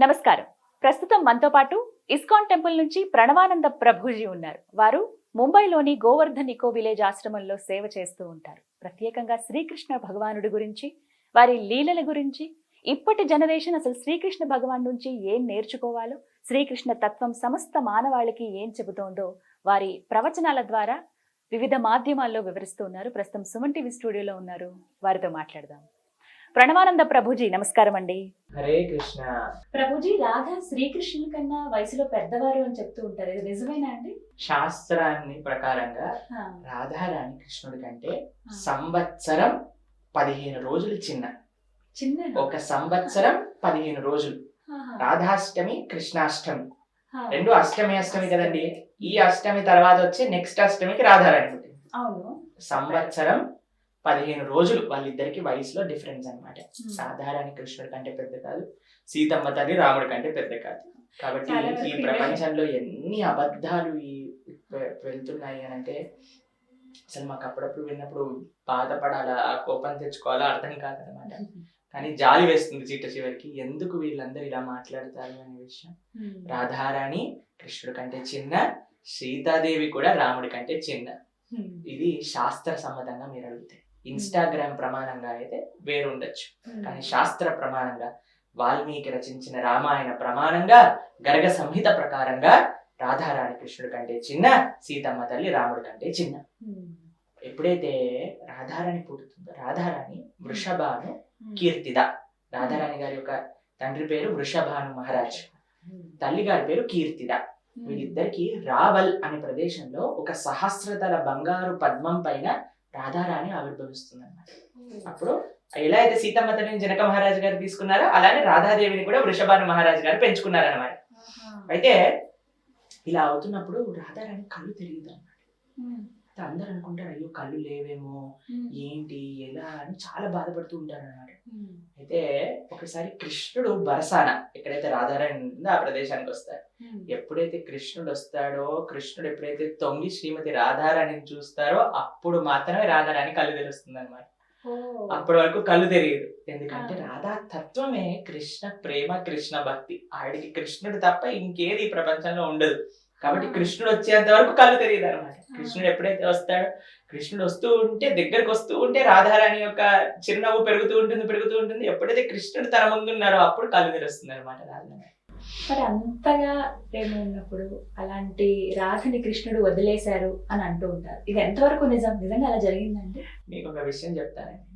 నమస్కారం. ప్రస్తుతం మనతో పాటు ఇస్కాన్ టెంపుల్ నుంచి ప్రణవానంద ప్రభుజీ ఉన్నారు. వారు ముంబైలోని గోవర్ధన్ ఇకో విలేజ్ ఆశ్రమంలో సేవ చేస్తూ ఉంటారు. ప్రత్యేకంగా శ్రీకృష్ణ భగవానుడి గురించి వారి లీలల గురించి ఇప్పటి జనరేషన్ అసలు శ్రీకృష్ణ భగవాన్ నుంచి ఏం నేర్చుకోవాలో శ్రీకృష్ణ తత్వం సమస్త మానవాళికి ఏం చెబుతోందో వారి ప్రవచనాల ద్వారా వివిధ మాధ్యమాల్లో వివరిస్తూ ఉన్నారు. ప్రస్తుతం సుమన్ టీవీ స్టూడియోలో ఉన్నారు. వారితో మాట్లాడదాం. ప్రణవానంద ప్రభుజీ నమస్కారం అండి హరే కృష్ణ. ప్రభుజీ రాధా శ్రీకృష్ణుల కన్నా వయసులో పెద్దవారు అని చెప్తూ ఉంటారు. ఇది నిజమేనా అండి? శాస్త్రాన్ని ప్రకారంగా రాధారాణి కృష్ణుడి కంటే. సంవత్సరం పదిహేను రోజులు చిన్న. చిన్న ఒక సంవత్సరం పదిహేను రోజులు. రాధాష్టమి కృష్ణాష్టమి. రెండు అష్టమి అష్టమి కదండి. ఈ అష్టమి తర్వాత వచ్చే నెక్స్ట్ అష్టమికి రాధారాణి పుట్టింది. అవును. సంవత్సరం పదిహేను రోజులు వాళ్ళిద్దరికి వయసులో డిఫరెన్స్ అన్నమాట ఉమ్. రాధారాణి కృష్ణుడి కంటే పెద్ద కాదు సీతమ్మ తల్లి రాముడి కంటే పెద్ద కాదు కాబట్టి ఈ. ప్రపంచంలో ఎన్ని అబద్ధాలు ఈ వెళ్తున్నాయి అని అంటే అసలు మాకు అప్పుడప్పుడు విన్నప్పుడు బాధపడాలా ఆ కోపం తెచ్చుకోవాలా అర్థం కాదనమాట కానీ జాలి వేస్తుంది చీట చివరికి ఎందుకు వీళ్ళందరూ ఇలా మాట్లాడతారు అనే విషయం ఉమ్. రాధారాణి కృష్ణుడి కంటే చిన్న సీతాదేవి కూడా రాముడి కంటే చిన్న ఉమ్. ఇది శాస్త్ర సమ్మతంగా మీరు అడిగితే ఇన్స్టాగ్రామ్ ప్రమాణంగా అయితే వేరుండొచ్చు. కానీ శాస్త్ర ప్రమాణంగా వాల్మీకి రచించిన రామాయణ ప్రమాణంగా గర్గ సంహిత ప్రకారంగా రాధారాణి కృష్ణుడి కంటే చిన్న సీతమ్మ తల్లి రాముడి కంటే చిన్న. ఉమ్. ఎప్పుడైతే రాధారాణి పుడుతుందో రాధారాణి వృషభాను ఉమ్. కీర్తిద. రాధారాణి గారి యొక్క తండ్రి పేరు వృషభాను మహారాజ్. తల్లి గారి పేరు కీర్తిద. వీళ్ళిద్దరికి రావల్ అనే ప్రదేశంలో ఒక సహస్రతల బంగారు పద్మం పైన రాధారాణి ఆవిర్భవిస్తుంది అప్పుడు ఎలా అయితే సీతమ్మ తల్లిని జనక మహారాజు గారు తీసుకున్నారో అలానే రాధాదేవిని కూడా వృషభాను మహారాజు గారు పెంచుకున్నారన్నమాట ఆహా. అయితే ఇలా అవుతున్నప్పుడు రాధారాణి కళ్ళు అన్నమాట. అయితే అందరూ అనుకుంటారు అయ్యో కళ్ళు లేవేమో. ఏంటి ఎలా అని చాలా బాధపడుతూ ఉంటారు అన్నమాట ఉమ్. అయితే ఒకసారి కృష్ణుడు బరసాన ఎక్కడైతే రాధారాణి ఉందో ఆ ప్రదేశానికి వస్తారు ఉమ్. ఎప్పుడైతే కృష్ణుడు వస్తాడో కృష్ణుడు ఎప్పుడైతే తొంగి శ్రీమతి రాధారాణిని చూస్తారో అప్పుడు మాత్రమే రాధారాణి కళ్ళు తెరుస్తుంది అనమాట. అప్పటి వరకు కళ్ళు తెలియదు ఎందుకంటే. రాధా తత్వమే కృష్ణ ప్రేమ కృష్ణ భక్తి ఆవిడికి కృష్ణుడు తప్ప ఇంకేది ఈ ప్రపంచంలో ఉండదు కాబట్టి. కృష్ణుడు వచ్చేంత వరకు కళ్ళు తెలియదు అనమాట కృష్ణుడు ఎప్పుడైతే వస్తాడో కృష్ణుడు వస్తూ ఉంటే దగ్గరకు వస్తూ ఉంటే రాధారాణి యొక్క చిరునవ్వు పెరుగుతూ ఉంటుంది పెరుగుతూ ఉంటుంది. ఎప్పుడైతే కృష్ణుడు తన ముందు ఉన్నారో అప్పుడు కళ్ళు తెరుస్తుంది అనమాట రాధారాణి. మరి అంతగా ప్రేమ ఉన్నప్పుడు అలాంటి రాధని కృష్ణుడు వదిలేశారు అని అంటూ ఉంటారు. ఇది ఎంతవరకు నిజం? నిజంగా అలా జరిగిందండి? మీకు ఒక విషయం చెప్తానండి.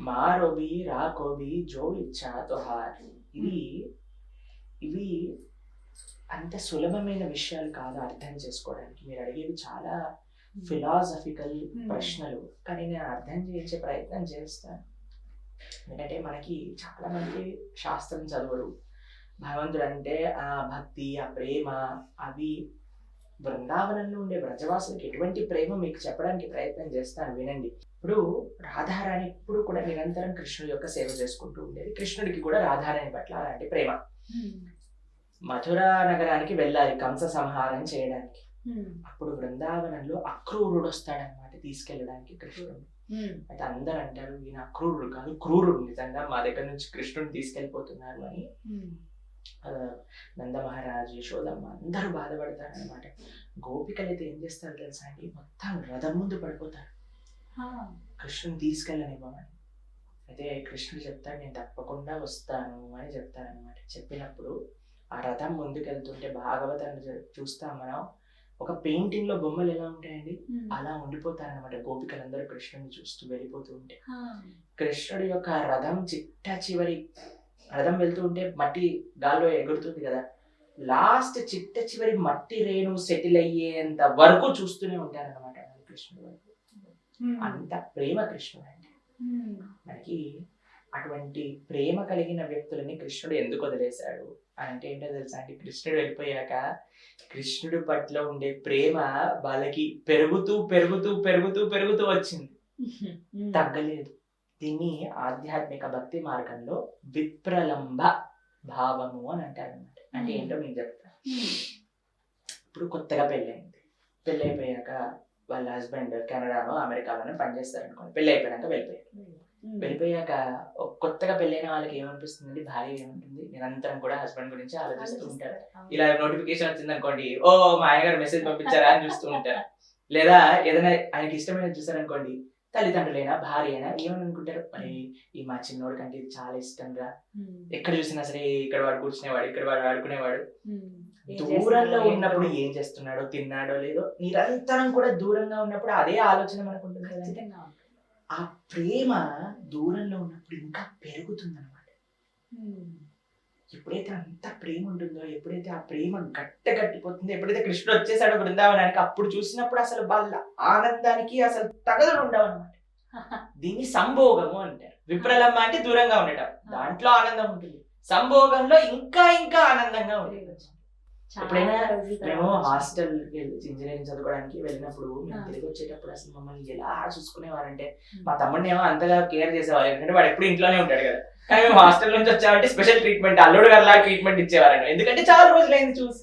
మారోబి రాకోబి జో ఇచ్చా తోహార్. ఇవి ఇవి అంత సులభమైన విషయాలు కాదు అర్థం చేసుకోవడానికి. మీరు అడిగేవి చాలా ఫిలాసఫికల్ Hmm. ప్రశ్నలు. కానీ నేను అర్థం చేయించే ప్రయత్నం చేస్తాను. ఎందుకంటే మనకి చాలా మంది శాస్త్రం చదవరు భగవంతుడు అంటే ఆ భక్తి ఆ ప్రేమ అవి బృందావనంలో ఉండే బ్రజవాసులకు ఎటువంటి ప్రేమ మీకు చెప్పడానికి ప్రయత్నం చేస్తాను వినండి. ఇప్పుడు రాధారాణి ఇప్పుడు కూడా నిరంతరం కృష్ణుడి యొక్క సేవ చేసుకుంటూ ఉండేది. కృష్ణుడికి కూడా రాధారాణి పట్ల అలాంటి ప్రేమ. మథుర నగరానికి వెళ్ళాలి కంస సంహారం చేయడానికి. అప్పుడు బృందావనంలో అక్రూరుడు వస్తాడనమాట తీసుకెళ్ళడానికి కృష్ణుడు. అయితే అందరు అంటారు ఈయన అక్రూరుడు కాదు క్రూరుడు నిజంగా మా దగ్గర నుంచి కృష్ణుడు తీసుకెళ్ళిపోతున్నారు అని. ఆ, నంద మహారాజు యశోదమ్మ అందరూ బాధపడతారు అనమాట గోపికలు అయితే ఏం చేస్తారు తెలుసా అండి? మొత్తం రథం ముందు పడిపోతారు. కృష్ణుని తీసుకెళ్ళనివ్వమని. అయితే కృష్ణుడు చెప్తాడు నేను తప్పకుండా వస్తాను అని చెప్తారనమాట. చెప్పినప్పుడు ఆ రథం ముందుకెళ్తుంటే భాగవతాన్ని చూస్తాం మనం. ఒక పెయింటింగ్లో బొమ్మలు ఎలా ఉంటాయండి? అలా ఉండిపోతారనమాట గోపికలందరూ కృష్ణుని చూస్తూ వెళ్ళిపోతూ ఉంటే. కృష్ణుడి యొక్క రథం చిట్ట చివరి రథం వెళ్తూ ఉంటే మట్టి గాల్లో ఎగురుతుంది కదా. లాస్ట్ చిట్ట చివరి మట్టి రేణు సెటిల్ అయ్యేంత వరకు చూస్తూనే ఉంటారన్నమాట కృష్ణుడు. అంత ప్రేమ కృష్ణుడు అంటే మనకి అటువంటి ప్రేమ కలిగిన వ్యక్తులని కృష్ణుడు ఎందుకు వదిలేశాడు? అని అంటే ఏంటో తెలుసా అంటే కృష్ణుడు వెళ్ళిపోయాక కృష్ణుడి పట్ల ఉండే ప్రేమ వాళ్ళకి పెరుగుతూ పెరుగుతూ పెరుగుతూ పెరుగుతూ వచ్చింది. తగ్గలేదు. దీన్ని ఆధ్యాత్మిక భక్తి మార్గంలో విప్రలంబ భావము అని అంటారు అనమాట అంటే ఏంటో మీకు చెప్తాను ఇప్పుడు కొత్తగా పెళ్ళైంది. పెళ్ళి అయిపోయాక వాళ్ళ హస్బెండ్ కెనడాలో అమెరికాలోనే పనిచేస్తారు అనుకోండి పెళ్ళి అయిపోయాక వెళ్ళిపోయారు. వెళ్ళిపోయాక కొత్తగా పెళ్ళైన వాళ్ళకి ఏమనిపిస్తుంది భార్య ఏముంటుంది? నిరంతరం కూడా హస్బెండ్ గురించి ఆలోచిస్తూ ఉంటారు. ఇలా నోటిఫికేషన్ వచ్చింది అనుకోండి ఓ మా ఆయన గారు మెసేజ్ పంపించారా అని చూస్తూ ఉంటారు. లేదా ఏదైనా ఆయనకి ఇష్టమైన చూసారనుకోండి తల్లిదండ్రులైనా భార్య అయినా ఏమని అనుకుంటారు మరి ఈ మా చిన్నోడి కంటే ఇది చాలా ఇష్టంగా ఎక్కడ చూసినా సరే ఇక్కడ వాడు కూర్చునేవాడు ఇక్కడ వాడు ఆడుకునేవాడు. దూరంలో ఉన్నప్పుడు ఏం చేస్తున్నాడో తిన్నాడో లేదో నిరంతరం కూడా దూరంగా ఉన్నప్పుడు అదే ఆలోచన మనకు ఉంటుంది. ఆ ప్రేమ దూరంలో ఉన్నప్పుడు ఇంకా పెరుగుతుంది అనమాట ఎప్పుడైతే అంత ప్రేమ ఉంటుందో ఎప్పుడైతే ఆ ప్రేమ గట్ట గట్టిపోతుందో ఎప్పుడైతే కృష్ణుడు వచ్చేసాడో బృందావనానికి అప్పుడు చూసినప్పుడు అసలు వాళ్ళ ఆనందానికి అసలు తగదులు ఉండవు అనమాట దీన్ని సంభోగము అంటారు. విప్రలమ్మ అంటే దూరంగా ఉండటం. దాంట్లో ఆనందం ఉంటుంది. సంభోగంలో ఇంకా ఇంకా ఆనందంగా ఉండేది ఎప్పుడైనా మేము హాస్టల్ ఇంజనీరింగ్ చదువుకోవడానికి వెళ్ళినప్పుడు మేము. తిరిగి వచ్చేటప్పుడు అసలు మమ్మల్ని ఎలా చూసుకునేవారంటే మా తమ్ముడిని ఏమో అంతగా కేర్ చేసేవారు. ఎందుకంటే వాడు ఎప్పుడు ఇంట్లోనే ఉంటాడు కదా. కానీ మేము హాస్టల్ నుంచి వచ్చామంటే స్పెషల్ ట్రీట్మెంట్ అల్లుడు గారిలా ట్రీట్మెంట్ ఇచ్చేవారండి. ఎందుకంటే చాలా రోజులైంది చూసి.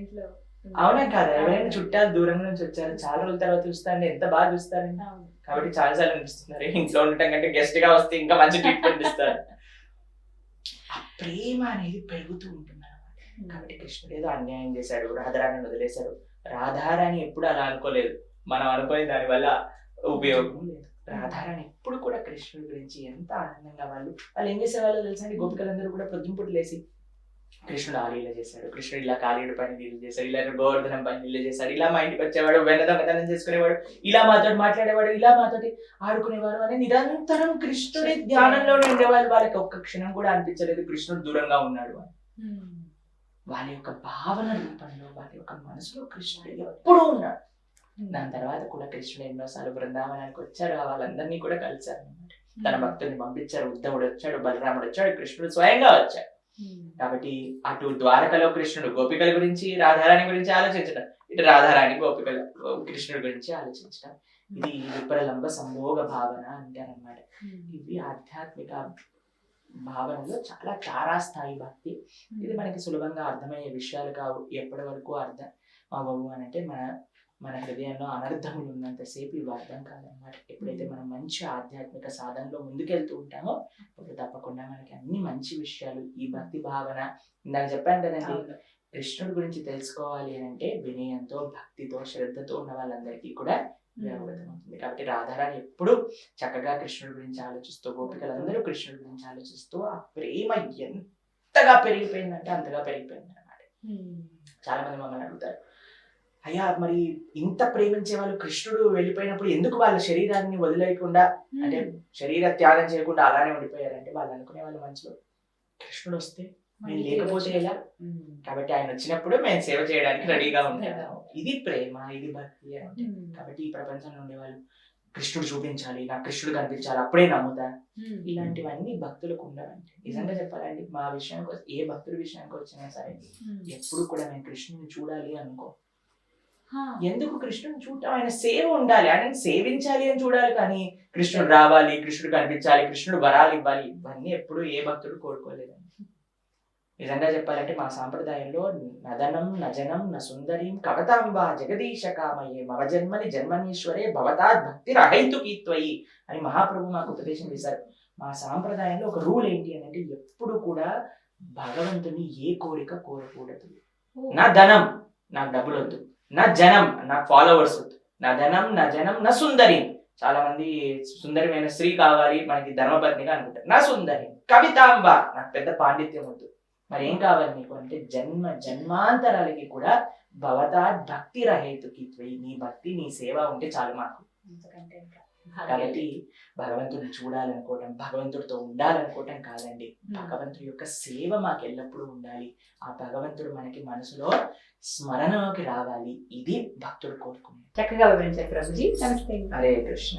ఇంట్లో అవునా కాదా? ఎవరైనా చుట్టాలు దూరం నుంచి వచ్చారు చాలా రోజుల తర్వాత చూస్తారండి. ఎంత బాగా చూస్తారండి కాబట్టి చాలా సార్లు అనిపిస్తున్నారు ఇంట్లో ఉండటం కంటే గెస్ట్గా వస్తే ఇంకా మంచి ట్రీట్మెంట్ ఇస్తారు. ప్రేమ అనేది పెరుగుతూ ఉంటుంది కాబట్టి కృష్ణుడు ఏదో అన్యాయం చేశాడు రాధారాణిని వదిలేశాడు. రాధారాణి ఎప్పుడు అలా అనుకోలేదు. మనం అనుకునే దాని వల్ల ఉపయోగం లేదు. రాధారాణి ఎప్పుడు కూడా కృష్ణుడి గురించి ఎంత ఆనందంగా వాళ్ళు వాళ్ళు ఏం చేసేవాళ్ళు తెలుసా అండి? గోపికలందరూ కూడా పొద్దుంపుడు లేసి కృష్ణుడు ఆ లీల చేశాడు కృష్ణుడు ఇలా కాళీయుడు పైన నీళ్ళు చేశాడు ఇలా గోవర్ధనం పైన నీళ్ళు చేశాడు ఇలా మా ఇంటికి వచ్చేవాడు వెన్న దొంగతనం చేసుకునేవాడు ఇలా మాతో మాట్లాడేవాడు ఇలా మాతోటి ఆడుకునేవాడు అని నిరంతరం కృష్ణుడి ధ్యానంలోనే ఉండేవాళ్ళు. వాళ్ళకి ఒక్క క్షణం కూడా అనిపించలేదు. కృష్ణుడు దూరంగా ఉన్నాడు అని. వాళ్ళ యొక్క భావన రూపంలో వాళ్ళ యొక్క మనసులో కృష్ణుడు ఎప్పుడూ ఉన్నాడు. దాని తర్వాత కూడా కృష్ణుడు ఎన్నోసార్లు బృందావనానికి వచ్చారు ఆ వాళ్ళందరినీ కూడా కలిశారు అన్నమాట. తన భక్తుల్ని పంపించారు ఉద్ధవుడు వచ్చాడు బలరాముడు వచ్చాడు కృష్ణుడు స్వయంగా వచ్చాడు. కాబట్టి అటు ద్వారకలో కృష్ణుడు గోపికల గురించి రాధారాణి గురించి ఆలోచించడం ఇటు రాధారాణి గోపికల కృష్ణుడి గురించి ఆలోచించడం. ఇది విప్రలంబ సంభోగ భావన అంటారనమాట ఇవి ఆధ్యాత్మిక భావనలో చాలా తారాస్థాయి భక్తి. ఇది మనకి సులభంగా అర్థమయ్యే విషయాలు కావు. ఎప్పటి వరకు అర్థం అవ్వవు అని అంటే మన మన హృదయంలో అనర్థములు ఉన్నంతసేపు ఇవి అర్థం కాదనమాట ఎప్పుడైతే మనం మంచి ఆధ్యాత్మిక సాధనలో ముందుకెళ్తూ ఉంటామో అప్పుడు తప్పకుండా మనకి అన్ని మంచి విషయాలు ఈ భక్తి భావన ఇందాక చెప్పాను కదండి కృష్ణుడి గురించి తెలుసుకోవాలి అని అంటే వినయంతో భక్తితో శ్రద్ధతో ఉన్న వాళ్ళందరికీ కూడా అవగతమవుతుంది కాబట్టి రాధారాణి ఎప్పుడు చక్కగా కృష్ణుడి గురించి ఆలోచిస్తూ గోపికలందరూ కృష్ణుడి గురించి ఆలోచిస్తూ ఆ ప్రేమ ఎంతగా పెరిగిపోయిందంటే అంతగా పెరిగిపోయింది అనమాట చాలా మంది మమ్మల్ని అడుగుతారు అయ్యా మరి ఇంత ప్రేమించే వాళ్ళు కృష్ణుడు వెళ్ళిపోయినప్పుడు ఎందుకు వాళ్ళ శరీరాన్ని వదిలేయకుండా అంటే శరీర త్యాగం చేయకుండా అలానే ఉండిపోయారంటే వాళ్ళు అనుకునే వాళ్ళు మనసులో కృష్ణుడు వస్తే నేను లేకపోతే ఎలా? కాబట్టి ఆయన వచ్చినప్పుడు మేము సేవ చేయడానికి రెడీగా ఉంటాము. ఇది ప్రేమ ఇది భక్తి. కాబట్టి ఈ ప్రపంచంలో ఉండే వాళ్ళు కృష్ణుడు చూపించాలి నా కృష్ణుడు కనిపించాలి అప్పుడే నమ్ముతా. ఇలాంటివన్నీ భక్తులకు ఉండవండి. నిజంగా చెప్పాలండి మా విషయానికి ఏ భక్తుడి విషయానికి వచ్చినా సరే ఎప్పుడు కూడా మేము కృష్ణుని చూడాలి అనుకో. ఎందుకు కృష్ణుని చూడటం? ఆయన సేవ ఉండాలి. ఆయన సేవించాలి అని చూడాలి కానీ కృష్ణుడు రావాలి కృష్ణుడు కనిపించాలి కృష్ణుడు వరాలు ఇవ్వాలి ఇవన్నీ ఎప్పుడు ఏ భక్తుడు కోరుకోలేదండి. నిజంగా చెప్పాలంటే మా సాంప్రదాయంలో నదనం నజనం న సుందరీం కవతాంబ జగదీశ కామయే మవ జన్మని జన్మనీశ్వరే భవతా భక్తి రహైతుకీత్వయి అని మహాప్రభు మాకు ఉపదేశం చేశారు. మా సాంప్రదాయంలో ఒక రూల్ ఏంటి అని అంటే ఎప్పుడు కూడా భగవంతుని ఏ కోరిక కోరకూడదు. నా ధనం నాకు డబ్బులు వద్దు. నా జనం నాకు ఫాలోవర్స్ వద్దు. నా ధనం నా జనం నా సుందరి. చాలా మంది సుందరమైన స్త్రీ కావాలి మనకి ధర్మపత్నిగా అనుకుంటారు. నా సుందరి. కవితాంబ నాకు పెద్ద పాండిత్యం వద్దు. మరి ఏం కావాలి నీకు అంటే జన్మ జన్మాంతరాలకి కూడా భవతా భక్తి రహేతుకి నీ భక్తి నీ సేవ ఉంటే చాలు మాకు. కాబట్టి భగవంతుడిని చూడాలనుకోవటం భగవంతుడితో ఉండాలనుకోవటం కాదండి. భగవంతుడి యొక్క సేవ మాకు ఎల్లప్పుడూ ఉండాలి. ఆ భగవంతుడు మనకి మనసులో స్మరణలోకి రావాలి. ఇది భక్తుడు కోరుకునేది. చక్కగా వివరించారు ప్రభుజీ. నమస్తే. హరే కృష్ణ.